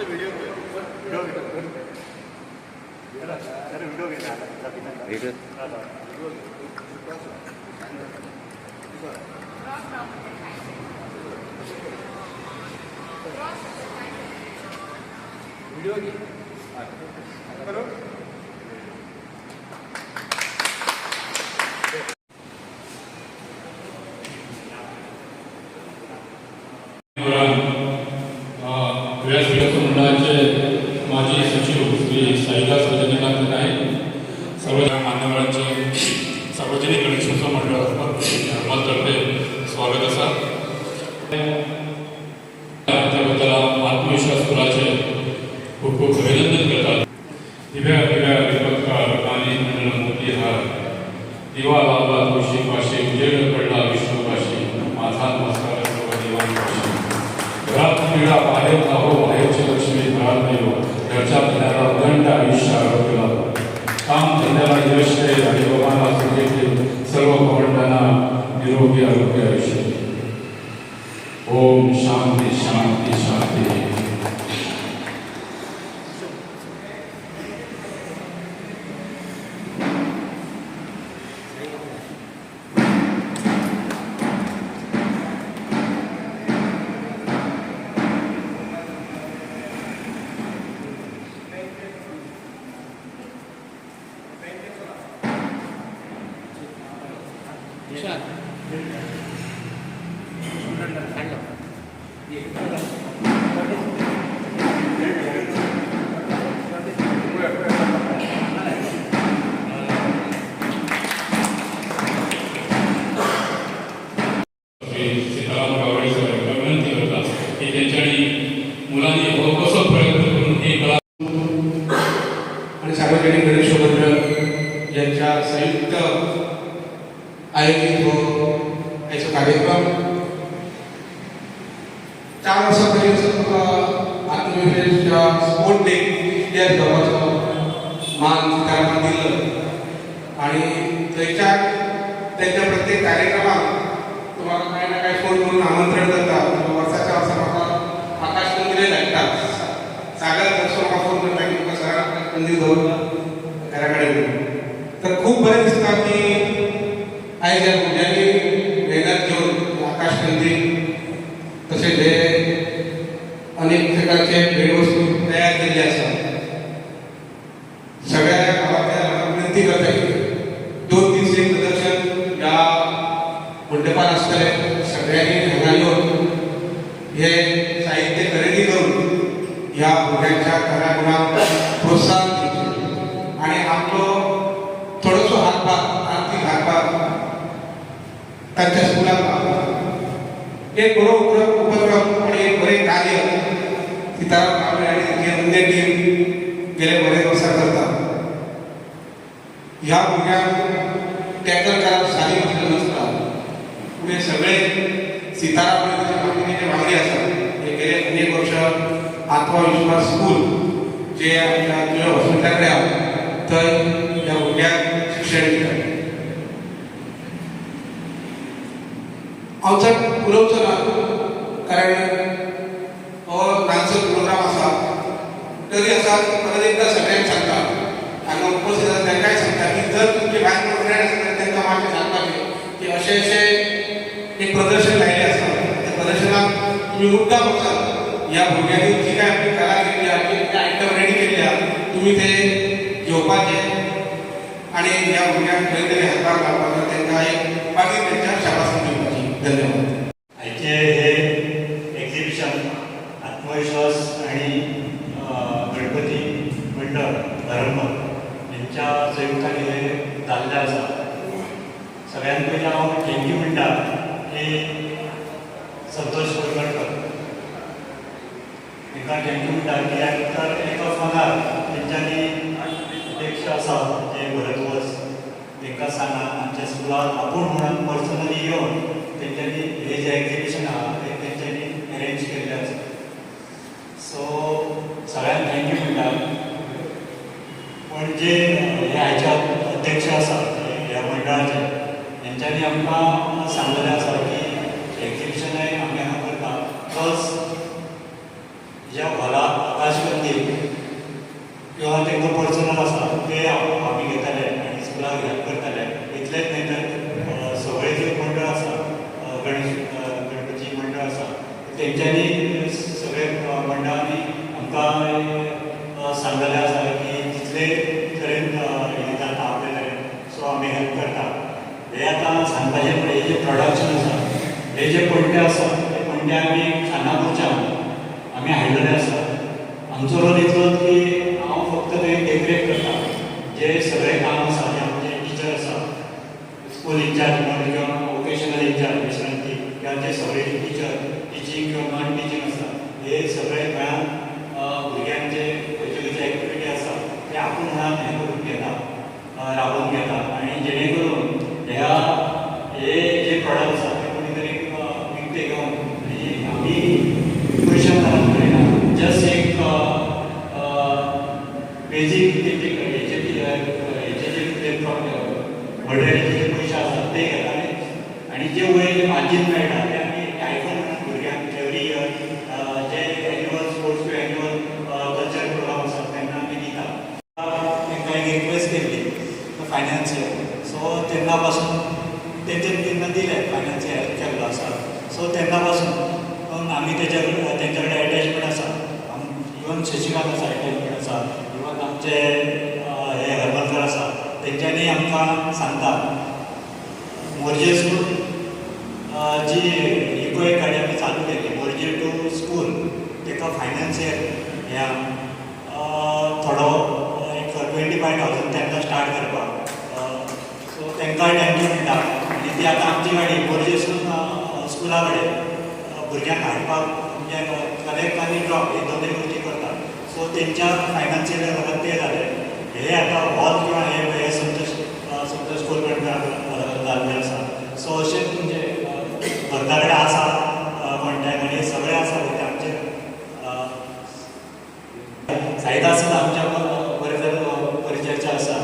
Very good. त्याबद्दल आत्मविश्वास फुलाचे खूप खूप अभिनंदन करतात. दिव्या दिव्या दीपत्कार आणि मोती हार दिवा लावला तुळशी पाशी उजेड पडला विष्णू पाशी माझा नमस्कार देवांपाशी घरात क्रीडा बाहेर जावो बाहेरची लक्ष्मी घरात येऊ घरच्या पिण्याला उदंड आयुष्य चार वर्षापर्यंत आत्मविश्वास स्पोर्ट डे या गावाचं मान सीतारामन दिलं आणि त्याच्या त्यांच्या प्रत्येक कार्यक्रमात तुम्हाला काही ना काही फोन करून आमंत्रण करतात किंवा वर्षाच्या वर्षा आकाश कंदिले लागतात सागर दर्शन मला फोन करता की तुका आकाश कंदील जाऊन घराकडे येऊ. तर खूप बरे दिसतात की आयज या भुरग्यांनी मेहनत घेऊन आकाश कंदील तसेच हे अनेक प्रकारचे भेटवस्तू तयार केले असतात सगळ्या गावातल्या विनंती करता की दोन दिवसीय प्रदर्शन या मंडपात असतले सगळ्यांनी हांगा येऊन हे साहित्य खरेदी करून या भुरग्यांच्या खऱ्या कलागुणांक प्रोत्साहन दिले आणि आपलो थोडोसो हातभार आर्थिक हातभार त्यांच्या स्कुलाक एक बरो उपक्रम उपक्रम आणि एक बरे कार्य सीताराम कांबळे आणि तांची अन्य टीम गेले बरेच वर्सां करता ह्या भुरग्यांक टॅकल करप सादी गोष्ट नसता पुढे सगळे सीताराम आणि ताचे बाकीचे जे हे गेले अनेक वर्ष आत्मविश्वास स्कूल जे आमच्या तुझ्या हॉस्पिटलाकडे आहोत तर ह्या भुरग्यांक शिक्षण दिता हांव चड उलोवचो ना कारण हो डान्सर प्रोग्राम आसा तरी आसा परत एकदा सगळ्यांक सांगता हांगा उपस्थित आसा तांकांय सांगता की जर तुमचे भायर कोण फ्रेंड आसा जाल्यार तांकां मातशें सांगपाचें की अशें अशें एक प्रदर्शन लायलें आसा त्या प्रदर्शनाक तुमी मुद्दाम वचात या भुरग्यांनी जी काय आपली कला केली आपली आयटम रेडी केल्या तुम्ही ते घेवपाचे आणि या भुरग्यांक खंय तरी हातभार घालपाचो तांकां एक मागीर त्यांच्या शाबासकी दिवपाची धन्यवाद आयचे हे एक्झिबिशन आत्मविश्वास आणि अ, गणपती मंडळ धर्म यांच्या संयुक्ताने हे जाल्लें आसा सगळ्यात पयलीं हांव थँक्यू म्हणटा की संतोष कोलगडकर तांकां थँक्यू म्हणटा कित्याक तर एका फोनार तेंच्यांनी अध्यक्ष आसा जे म्हणजे भरतवस तांकां सांगा आमच्या स्कुलान आपूण म्हणून पर्सनली येवन तेंच्यांनी हे जे एग्जिबिशन आहा ते तेंच्यांनी अरेंज केल्लें आसा सो सगळ्यांक थँक्यू म्हणटा पण जे हे आयच्या अध्यक्ष आसा ह्या मंडळाचे तेंच्यांनी आमकां सांगलेलें आसा की एक्झिबिशनय आमी हांगा करता प्लस ह्या हॉलाक आकाश तेंच्यांनी सगळे अ, मंडळांनी आमकां अ, सांगलेलें आसा की जितले तरेन अ, हे जाता आपले तरेन सो आमी हेल्प करता हे आतां सांगपाचें म्हळ्यार हे जे प्रोडक्शन आसा हे जे पणटे आसा ते पणटे आमी खानापूरच्यान आमी हाडलेले आसा आमचो रोल इतलोच की हांव फक्त थंय देखरेख करता जे सगळे काम आसा जे आमचे टिचर आसा स्कूल इंचार्ज म्हणून किंवा वोकेशनल इंचार्ज विश्रांती किंवा जे सगळे टिचर टिचींग किंवा नॉन टिचींग आसा हे सगळे मेळान भुरग्यांचे खंयचे खंयचे एक्टिविटी आसा ते आपूण म्हणान हें करून घेता अ, राबोवन घेता आनी जेणे करून ह्या हे जे प्रॉडक्ट आसा ते कोणी तरी अ, विकते घेवन आनी आमी पयशे घालून करिना जस्ट एक बेजीक तेंचे हेचे हेचे जे कितें जे पयशे आसात ते घेता आणि आनी जे वयर मार्जीन मेळटा ते आमी आयफोन म्हणून भुरग्यांक एवरी इयर जे annual sports to annual culture program आसात तेन्ना आमी दिता तांकां एक रिक्वेस्ट केल्ली फायनान्शियल सो तेन्ना पासून तेंचे तेन्ना दिले फायनान्शियल हेल्प केल्लो आसा सो तेन्ना पासून मग आमी तेच्या तेंच्या कडेन एटॅचमेंट आसा इवन शशिकांत आसा एटॅचमेंट आसा इवन आमचे अ, हे हरमलकर आसा तेंच्यांनी आमकां सांगता मोरजेसून स्कूल जी इको एक गाडी आमी चालू केली मोरजे टू स्कूल तेका फायनान्शियल ह्या थोडो एक ट्वेंटी फाय थावजंड तेन्ना स्टार्ट करपाक सो तेंकांय थँक्यू म्हणटा आनी ती आतां आमची गाडी मोरजेसून स्कुला कडेन भुरग्यांक हाडपाक म्हणजे कलेक्ट आनी ड्रॉप हे दोनूय गोष्टी करता सो तेंच्या फायनान्शियल ते जाले हे आतां हॉल किंवा हे हे संतोश आसा सो अशेंच म्हणजे अ, भरता कडेन आसा कॉन्टॅक्ट आनी सगळें आसा ते आमचे साईदास आमच्या बरें परिचयाचे आसा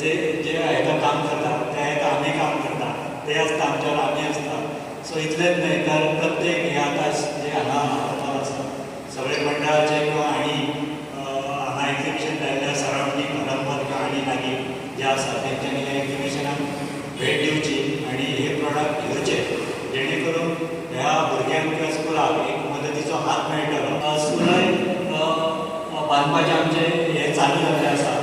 ते जे हाका काम करता ते हाका आमी काम करता ते आसता आमच्या आमी आसता सो इतलेंच न्हय तर प्रत्येक हे आतां जे हांगा हांगा आसा सगळे मंडळाचे किंवा आनी हांगा एक्झिबिशन जाल्ल्या सरावंडींग हरमल किंवा आनी लागीं जे आसा तेंच्यांनी भेट दिवची आनी हे प्रॉडक्ट घेवचे जेणे करून ह्या भुरग्यांक किंवा स्कुलाक एक मदतीचो हात मेळटलो अ, स्कुलाय अ, बांदपाचें आमचें हे चालू जाल्लें आसा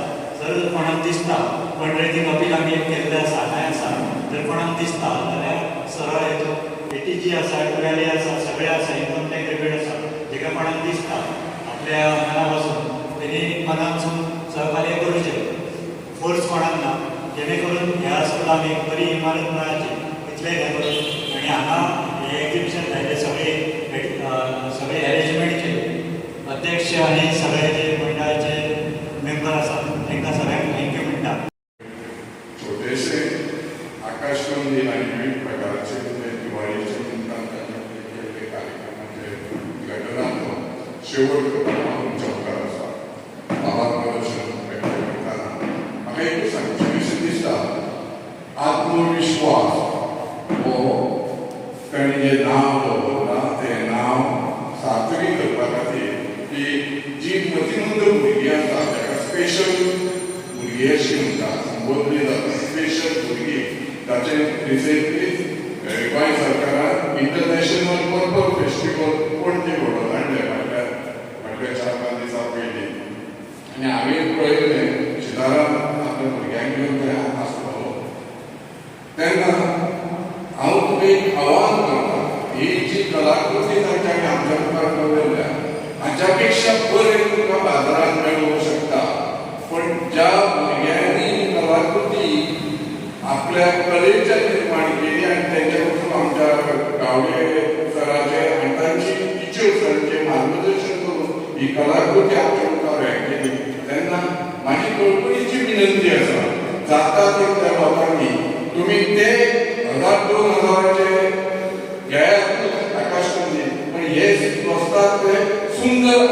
जर कोणाक दिसता पंढरीतीन अपील आमी एक केल्लें आसा कांय आसा जर कोणाक दिसता जाल्यार सरळ हेजो टी जी आसा टुवेली आसा सगळे आसा इन्कम टॅक्स रिबेट आसा जेका कोणाक दिसता आपल्या मना पासून तेणी मनासून सहकार्य करूचें फोर्स कोणाक जेणेकरून ह्या स्कुलाक एक बरी इमारत मेळाची इतलें हें करून आनी हांगा हें एक्झिबिशन जाल्लें सगळे सगळे अरेंजमेंट अध्यक्ष आनी सगळे जे मंडळाचे मेंबर आसा तांकां सगळ्यांक थँक्यू म्हणटा छोटेशे आकाशकंदील आणि विविध प्रकारचे दिवाळीचे निमित्तानं कार्यक्रमाचे घटनात्मक शेवट करताना तुमच्या मुखार आसा आभार प्रदर्शन व्यक्त करताना म्हाका एकूच सांगचें अशें दिसता आत्मविश्वास हो ताणें जें नांव दवरलां तें नांव सार्थकी करपा खातीर की जी मतिमंद भुरगीं आसा ताका स्पेशल भुरगीं अशीं म्हणटा संबोधली जाता स्पेशल भुरगीं ताचे रिसेंटलीच गोंय सरकारान इंटरनॅशनल पर्पल फेस्टिवल पणजे घडोवन हाडले फाटल्या फाटल्या चार पांच दिसां पयलीं आनी हांवें पळयलें शिताराम आपल्या भुरग्यांक घेवन थंय आसलो तेन्ना हांव तुका एक आव्हान करता ही जी कलाकृती तांच्यानी आमच्या मुखार दवरल्या हाच्या पेक्षा बरें तुका बाजारांत मेळटा शकता पण ज्या भुरग्यांनी ही कलाकृती आपल्या कलेच्या निर्माण केली आणि तेंच्या आमच्या गावडे सराचे आनी तांची टिचर्सांचे मार्गदर्शन करून ही कलाकृती आमच्या मुखार केली. त्यांना माझी कळकळीची विनंती असा जाता ते त्या लोकांनी. तुम्ही ते हजार दोन हजाराचे गया आकाश म्हणजे पण हे स्वस्तात ते सुंदर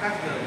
carregando.